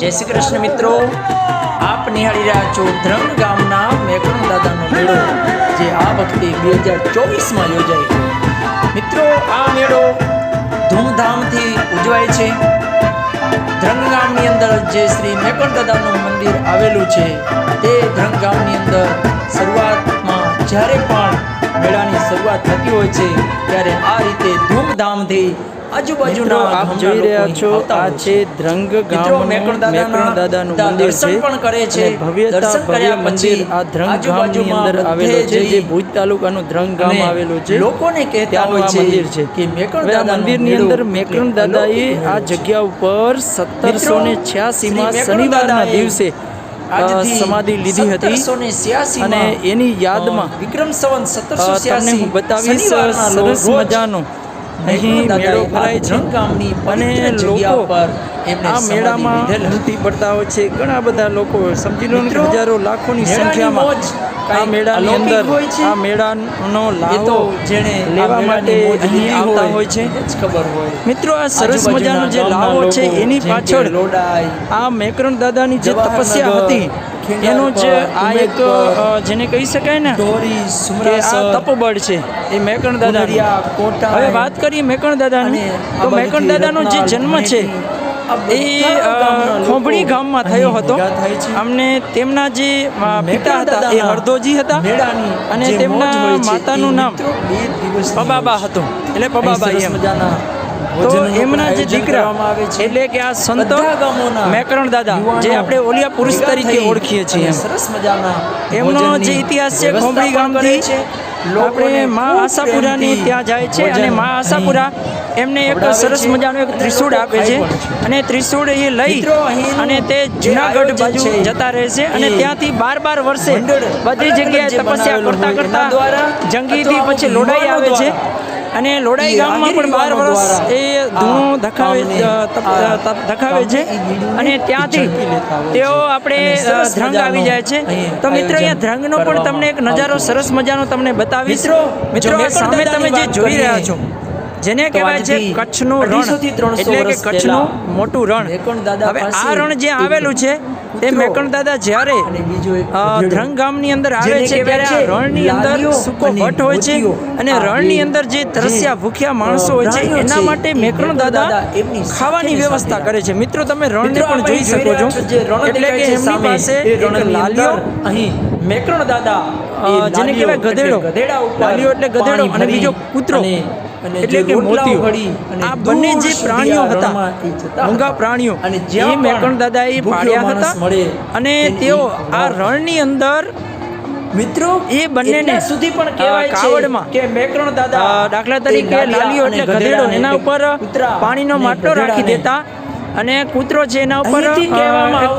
જય શ્રી કૃષ્ણ મિત્રો. આપ નિહાળી રહ્યા છો ધ્રંગ ગામના મેઘણ દાદાનો મેળો, જે આ વખતે બે હજાર ચોવીસમાં યોજાય મિત્રો, આ મેળો ધૂમધામથી ઉજવાય છે. ધ્રંગ ગામની અંદર જે શ્રી મેકણ દાદાનું મંદિર આવેલું છે, તે ધ્રંગ ગામની અંદર શરૂઆતમાં જ્યારે પણ મેળાની શરૂઆત થતી હોય છે, ત્યારે આ રીતે ધૂમધામથી આજુબાજુના આપ જોઈ રહ્યા છો આ છે ધ્રંગ ગામ મેકણ દાદાના મંદિર છે પણ કરે છે. ભવ્યતા દર્શન ભવ્ય કર્યા મંદિર પછી આ ધ્રંગ ગામની અંદર આવેલું છે જે ભુજ તાલુકાનું ધ્રંગ ગામ આવેલું છે. લોકોને કહેતા હોય છે મંદિર છે. કે મેકણ દાદા મંદિરની અંદર મેકણ દાદાએ આ જગ્યા ઉપર સત્તરસો ને છ્યાસીમાં શનિવારના દિવસે સમાધિ લીધી હતી. અને એની યાદમાં વિક્રમ સંવત સત્તરસો તમને હું બતાવીશ સરસ મજાનો અહીં મેળો ભરાય છે અને લોકો પર આ મેળામાં ઉમટી પડતા હોય છે. ઘણા બધા લોકો સમજી લો હજારો લાખોની સંખ્યામાં આ મેળાની અંદર આ મેળાનો લાભો જેણે લેવા માટે અહીં આવતા હોય. છે. જ ખબર હોય. મિત્રો આ સરસ મજાનો જે લાવો છે એની પાછળ આ મેકરણ દાદાની જે તપસ્યા હતી એનો જે આ એક જેને કહી શકાય ને કે આ તપબળ છે એ મેકણ દાદા હવે વાત કરીએ મેકણ દાદાની. તો મેકણ દાદાનો જે જન્મ છે એ ખોભણી ગામમાં થયો હતો. અમને તેમના જે પિતા હતા એ હરદોજી હતા અને તેમના માતાનું નામ પબાબા હતું. એટલે પબાબા એમ. તો એમના જે દીકરા. એટલે કે આ સંતો મેકરણ દાદા જે આપણે ઓલિયા પુરુષ તરીકે ઓળખીએ છીએ સરસ મજાના એમનો જે ઇતિહાસ છે ખોંભળી ગામથી. આપણે મા આશાપુરાની ત્યાં જાય છે અને મા આશાપુરા એમને એક સરસ મજાનું એક ત્રિશુળ આપે છે. અને ત્રિશૂળ એ લઈ અને તે જુનાગઢ બાજુ જતા રહે છે અને ત્યાંથી બાર બાર વર્ષે બધી જગ્યાએ તપસ્યા કરતા કરતા દ્વારા જંગીથી પછી લોડાઈ આવે છે. અને લોડાઈ ગામમાં પણ બાર વર્ષ એ ધૂણો ધખાવે ધખાવે છે. અને ત્યાંથી તેઓ આપણે ધ્રંગ આવી જાય છે. તો મિત્રો અહીંયા ધ્રંગનો પણ તમને એક નજારો સરસ મજાનો તમને બતાવીશ. મિત્રો, સામે તમે જે જોઈ રહ્યા છો જેને કહેવાય છે કચ્છનું રણ. એટલે કે કચ્છનું મોટું રણ. હવે આ રણ જે આવેલું છે તે મેકણ દાદા જ્યારે ધ્રંગ ગામની અંદર આવે છે ત્યારે આ રણની અંદર સૂકો ભટ્ટ હોય છે અને રણની અંદર જે ત્રસ્યા ભૂખ્યા માણસો હોય છે એના માટે મેકણ દાદા ખાવાની વ્યવસ્થા કરે છે. મિત્રો તમે રણને પણ જોઈ શકો છો. એટલે કે એમની પાસે અંદર અહીં મેકરણ દાદા જેને કહેવાય ગધેડો. ગધેડા ઉપર લાલીઓ એટલે ગધેડો અને બીજો કૂતરો. અને- અને એટલે જે કે રોટલાઓ મોતીઓ આ બંને જે પ્રાણીઓ હતા મૂંગા. પ્રાણીઓ મેકણ દાદાએ હતા અને તેઓ આ રણની અંદર મિત્રો એ બંનેને સુધી પણ કહેવાય કાવડમાં કે મેકરણ દાદા દાખલા તરીકે લાલીઓ એટલે ગધેડો એના ઉપર પાણીનો માટલો રાખી દેતા અને કૂતરો છે એના ઉપર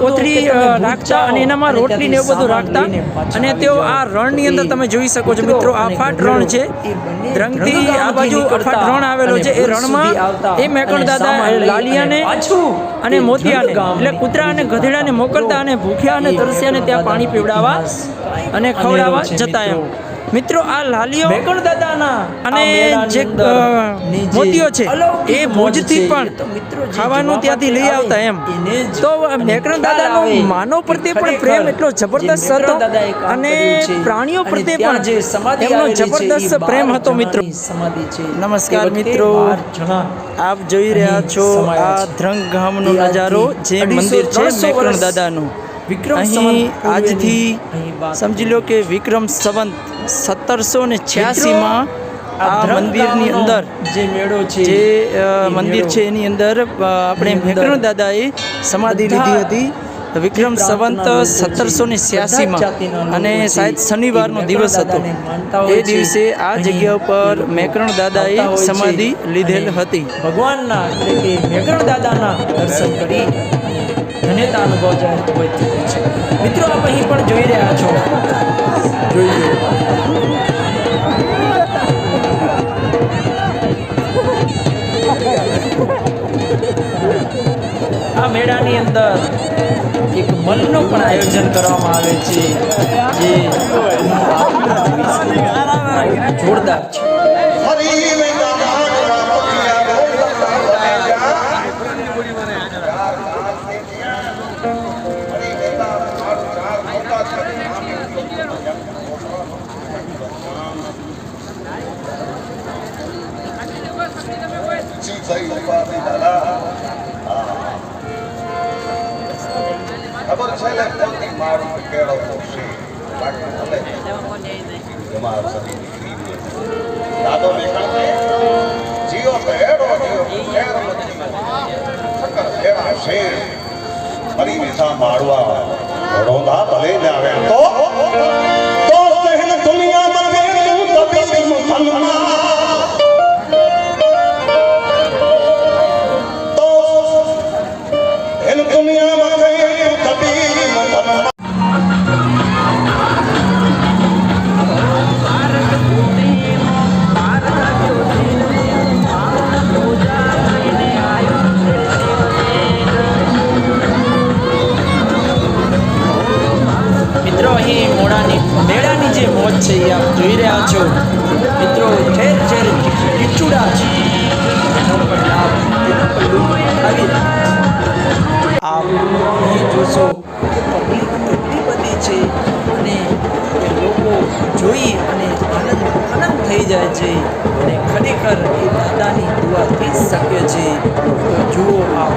કોથળી રાખતા અને એનામાં રોટલી ને એવું બધું રાખતા અને તેઓ આ રણની અંદર તમે જોઈ શકો છો કૂતરો મિત્રો આ અને અફાટ ગધેડો રણ છે. બંને આ બાજુ આફાટ રણ આવેલો છે. એ રણમાં એ મેકણ દાદા લાલિયાને અને મોતિયાને એટલે કૂતરા અને ગધેડાને મોકલતા અને ભૂખ્યા અને તરસ્યાને ત્યાં પાણી પીવડાવવા અને ખવડાવવા જતા એમ. મિત્રો. આ લાલીઓ મેકણ દાદાના અને જે મોતીઓ છે એ મોજથી પણ ખાવાનું ત્યાંથી લઈ આવતા એમ તો અને મેકરણ દાદાનો માનવ પ્રત્યે પણ પ્રેમ એટલો જબરદસ્ત હતો અને પ્રાણીઓ પ્રત્યે પણ એમનો જબરદસ્ત પ્રેમ હતો મિત્રો સમાધિ છે નમસ્કાર મિત્રો. આપ જોઈ રહ્યા છો આ. ધ્રંગ ગામનો નજારો જે મંદિર છે 300 દાદાનું વિક્રમ અહીં આજથી સમજી લો કે વિક્રમ સંવંત સત્તરસો ને છ્યાસીમાં આ મંદિરની અંદર જે મેળો છે જે મંદિર છે એની અંદર આપણે એની દાદાએ સમાધિ લીધી હતી. વિક્રમ સંવંત સત્તરસો ને છ્યાસીમાં. અને સાહેબ શાયદ શનિવારનો દિવસ હતો. એ દિવસે આ જગ્યા ઉપર મેકરણ દાદાએ સમાધિ લીધેલ હતી. ભગવાનના એટલે કે મેકરણ દાદાના દર્શન કરી ધન્યતા અનુભવ જાય હોય છે. મિત્રો આપ અહીં પણ જોઈ રહ્યા છો. જોઈ લો. આ મેળાની અંદર એક મલનું પણ આયોજન કરવામાં આવે છે. જે જોરદાર છે. ખબર છે ને કોની મારું કેળો છે બાકી ભલે એમાં સદી દીકરી દાદો નીકળતે જીઓ તો હેડો જીઓ ખેર મચી સકર ખેડા શેર ફરી વિસા મારવા રોંધા ભલે ને આવે તો તો સહેન દુનિયા માં તું તબીબ મુસલમાન છે, એ આપ જોઈ રહ્યા છો. મિત્રો, ઠેર ઠેર કિચુડા છે. આપ અહીં જોશો પબ્લિક એટલી બધી છે અને લોકો જોઈ અને આનંદ આનંદ થઈ જાય છે અને ખરેખર એ દાદાની દુઆ થઈ શક્ય છે. તો જુઓ આપ.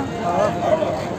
好